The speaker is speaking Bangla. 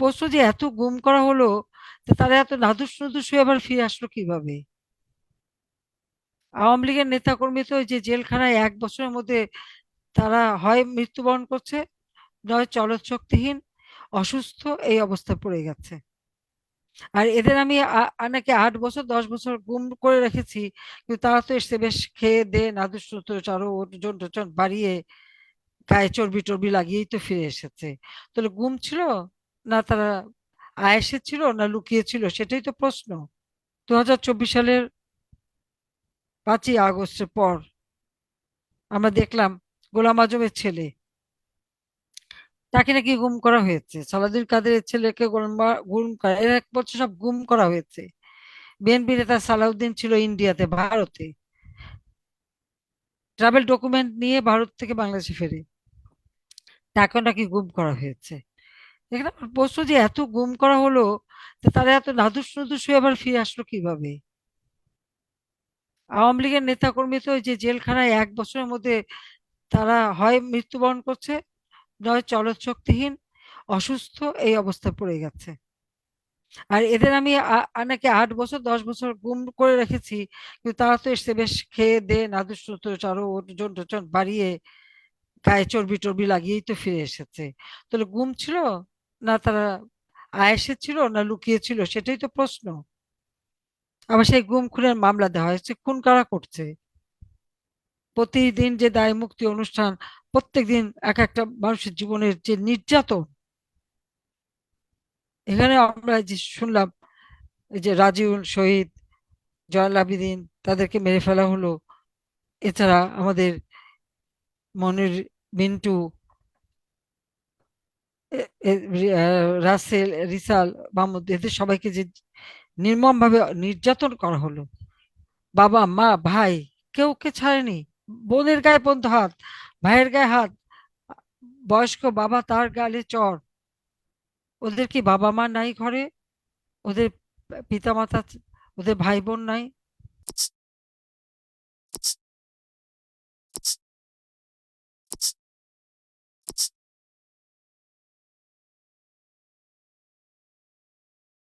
প্রশ্ন যে এত গুম করা হলো তারা এত নাদুস নুদুস হয়ে আবার ফিরে আসলো কীভাবে? আওয়ামী লীগের নেতাকর্মী তো যে জেলখানায় এক বছরের মধ্যে তারা হয় মৃত্যুবরণ করছে, নয় চলৎ শক্তিহীন অসুস্থ, এই অবস্থায় পড়ে গেছে। আর এদের আমি নাকি আট বছর, দশ বছর গুম করে রেখেছি, কিন্তু তারা তো এসে বেশ খেয়ে দে, নাদুস আরও ওজন টোজন বাড়িয়ে গায়ে চর্বি টর্বি লাগিয়েই তো ফিরে এসেছে। তাহলে গুম ছিল? না তারা আয়েসে ছিল না লুকিয়ে ছিল, সেটাই তো প্রশ্ন। দু হাজার চব্বিশ সালের পাঁচই আগস্টের পর আমরা দেখলাম গোলাম আজমের ছেলে। তাকে নাকি গুম করা হয়েছে। সালাদুল কাদেরের ছেলেকে গুম করা, এর এক বছর সব গুম করা হয়েছে। বিএনপি নেতা সালাউদ্দিন ছিল ইন্ডিয়াতে, ভারতে। ট্রাভেল ডকুমেন্ট নিয়ে ভারত থেকে বাংলাদেশে ফেরে। তাকেও নাকি গুম করা হয়েছে। এখানে আমার যে এত গুম করা হলো তারা এত নাদুস নুদুস হয়ে আবার ফিরে আসলো কীভাবে? আওয়ামী লীগের নেতাকর্মী তো যে জেলখানায় এক বছরের মধ্যে তারা হয় মৃত্যুবরণ করছে, নয় চলৎ শক্তিহীন অসুস্থ, এই অবস্থায় পড়ে গেছে। আর এদের আমি নাকি আট বছর, দশ বছর গুম করে রেখেছি, কিন্তু তারা তো এসে বেশ খেয়ে দে নাদুস আরও ওজন টোজন বাড়িয়ে গায়ে চর্বি টর্বি লাগিয়েই তো ফিরে এসেছে। তাহলে গুম ছিল? না তারা আয়েসে ছিল, না লুকিয়ে ছিল, সেটাই তো প্রশ্ন। আবার সেই গুম খুনের মামলা দেওয়া হয়েছে, খুন কারা করছে? প্রতিদিন যে দায় মুক্তি অনুষ্ঠান প্রত্যেকদিন এক একটা মানুষের জীবনের যে নির্যাতন। এখানে আমরা যে শুনলাম যে রাজিউল শহীদ জয়নাল আবেদিন, তাদেরকে মেরে ফেলা হলো। এছাড়া আমাদের মনির মিন্টু রাসেল, রিসাল মাহমুদ এদের সবাইকে যে নির্মম ভাবে নির্যাতন করা হলো। বাবা, মা, ভাই, কেউ কে ছাড়েনি। বোনের গায়ে পর্যন্ত হাত, ভাইয়ের গায়ে হাত, বয়স্ক বাবা তার গালে চড় ওদের কি বাবা মা নাই ঘরে? ওদের পিতা মাতা ওদের ভাই বোন নাই?